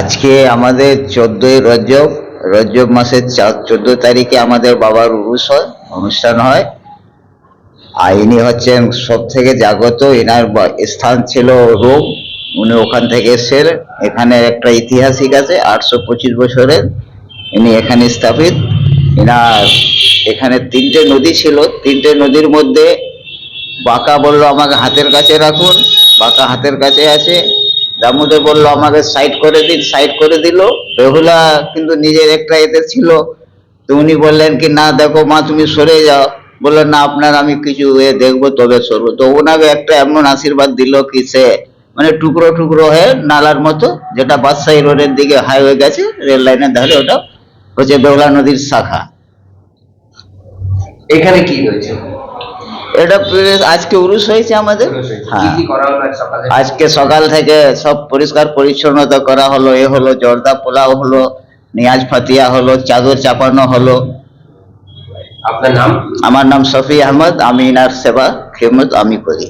আজকে আমাদের চোদ্দই রজব রজব মাসের চোদ্দ তারিখে আমাদের বাবার উরুষ হয় অনুষ্ঠান হয়। আর ইনি হচ্ছেন সব থেকে জাগত এনার স্থান ছিল রোম। উনি ওখান থেকে এসেছেন। এখানে একটা ইতিহাসিক আছে, আটশো পঁচিশ বছরের। ইনি এখানে স্থাপিত। এনার এখানে তিনটে নদী ছিল। তিনটে নদীর মধ্যে বাঁকা বলল আমাকে হাতের কাছে রাখুন, বাঁকা হাতের কাছে আছে। দামোদর বলল, আমাকে সাইড করে দিন সাইড করে দিল। বেহুলা কিন্তু নিজের একটা এতে ছিল। তো উনি বললেন কি, না, দেখো মা, তুমি সরে যাও। বললেন না, আপনার আমি কিছু এ দেখব, তবে সরবো। তো ওনাকে একটা এমন আশীর্বাদ দিল কি সে মানে টুকরো টুকরো হয়ে নালার মতো, যেটা বাদশাহী রোডের দিকে হাইওয়ে গেছে, রেল লাইনের ধারে, ওটা হচ্ছে বেহুলা নদীর শাখা। এখানে কি হয়েছে? এটা আজকে উরুষ হয়েছে আমাদের? হ্যাঁ। কি করা হলো আজ সকালে? আজকে সকাল থেকে সব পরিষ্কার পরিচ্ছন্নতা করা হলো এ হলো জর্দা পোলাও হলো নিয়াজ ফাতিয়া হলো চাদর চাপানো হলো। আপনার নাম? আমার নাম শফি আহমদ আমি ইনার সেবা খেমত আমি করি।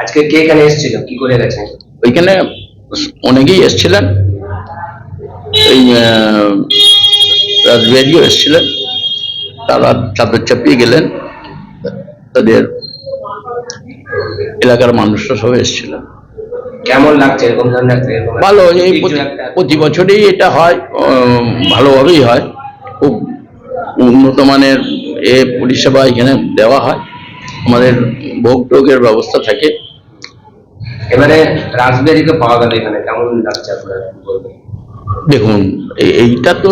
আজকে কে এখানে এসেছিল? কি করে গেছেন? ওইখানে অনেকেই এসছিলেন। এই রাজবিহারিও এসছিলেন। তারা চাদর চাপিয়ে গেলেন। তাদের এলাকার মানুষরা সব এসছিলেন কেমন লাগছে এরকম ধরনের ভালো এই প্রতি- বছরই এটা হয় ভালোভাবেই হয়। খুব উন্নত মানের এ পরিষেবা এখানে দেওয়া হয়। আমাদের ভোগ টোগের ব্যবস্থা থাকে। এবারে রাসবেরিকে পাওয়া গেল এখানে কেমন লাগছে আপনার দেখুন এইটা তো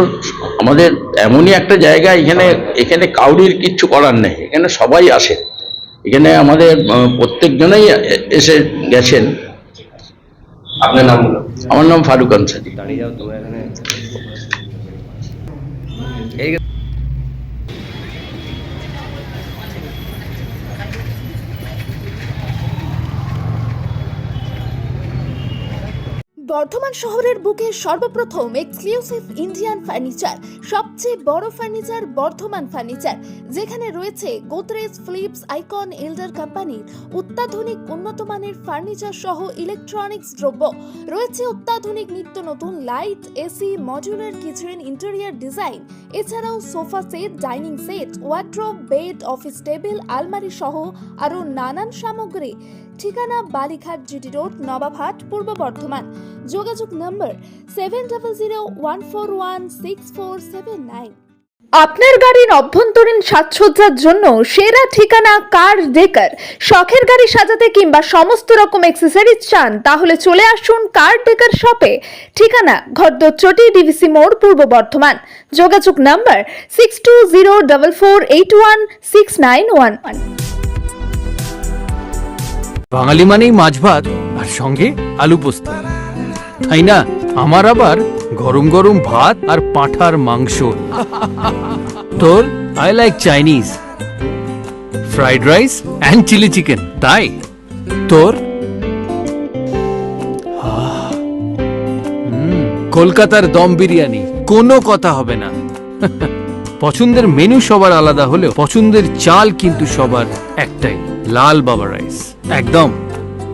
আমাদের এমনই একটা জায়গা এখানে এখানে কাউরির কিচ্ছু করার নেই এখানে সবাই আসে। এখানে আমাদের প্রত্যেকজনেই এসে গেছেন। আপনার নাম আমার নাম ফারুক আনসারি। দাঁড়িয়ে যাও এখানে। বর্ধমান শহরের বুকে সর্বপ্রথম এক্সক্লুসিভ ইন্ডিয়ান ফার্নিচার সবচেয়ে বড় ফার্নিচার বর্ধমান ফার্নিচার যেখানে রয়েছে গোদরেজ ফিলিপস আইকন এল্ডার কোম্পানির অত্যাধুনিক উন্নত মানের ফার্নিচার সহ ইলেকট্রনিক্স দ্রব্য, রয়েছে অত্যাধুনিক নিত্য নতুন light AC modular kitchen interior design এছাড়াও sofa set dining set wardrobe bed office table আলমারি সহ আরও নানান সামগ্রী। ঠিকানা বালিঘাট জিটি রোড নবাবহাট পূর্ব বর্ধমান। যোগাযোগ নম্বর seven double zero one four one six four seven nine. আপনার গাড়ির অভ্যন্তরীণ সাজসজ্জার জন্য সেরা ঠিকানা কার ডেকার? শখের গাড়ি সাজাতে কিংবা সমস্ত রকম অ্যাক্সেসরিজ চান তাহলে চলে আসুন কার ডেকার শপে। ঠিকানা ঘরদোচটি ডিভিসি মোড় পূর্ব বর্ধমান। যোগাযোগ নম্বর six two zero double four eight one six nine one one. বাঙালি মানেই মাছ ভাত আর সঙ্গে আলু পোস্ত। তাই না? আমার আবার গরম গরম ভাত আর পাঁঠার মাংস। তোর I like Chinese fried rice and chilli chicken তাই? তোর? কলকাতার দম বিরিয়ানি, কোনো কথা হবে না। পছন্দের মেনু সবার আলাদা হলেও পছন্দের চাল কিন্তু সবার একটাই, লাল বাবা রাইস একদম।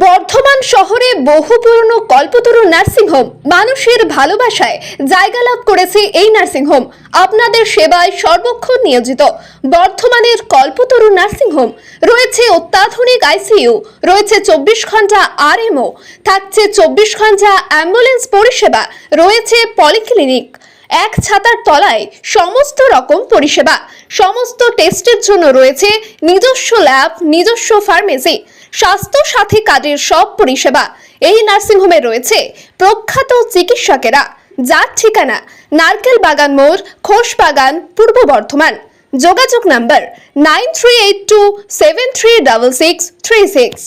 Bardhaman শহরে বহু পুরনো কল্পতরু নার্সিংহোম মানুষের ভালোবাসায় জায়গা লাভ করেছে এই নার্সিংহোম আপনাদের সেবায় সর্বক্ষণ নিয়োজিত। বর্ধমানের কল্পতরু নার্সিংহোম রয়েছে অত্যাধুনিক আইসিইউ রয়েছে চব্বিশ ঘণ্টা আরএমও থাকছে চব্বিশ ঘণ্টা অ্যাম্বুলেন্স পরিষেবা, রয়েছে পলিক্লিনিক এক ছাতার তলায় সমস্ত রকম পরিষেবা। সমস্ত টেস্টের জন্য রয়েছে নিজস্ব ল্যাব, নিজস্ব ফার্মেসি, স্বাস্থ্য সাথী কাজের সব পরিষেবা। এই নার্সিংহোমে রয়েছে প্রখ্যাত চিকিৎসকেরা, যার ঠিকানা নারকেল বাগান মোড় খোস বাগান, পূর্ব বর্ধমান। যোগাযোগ number nine three eight two seven three double six three six.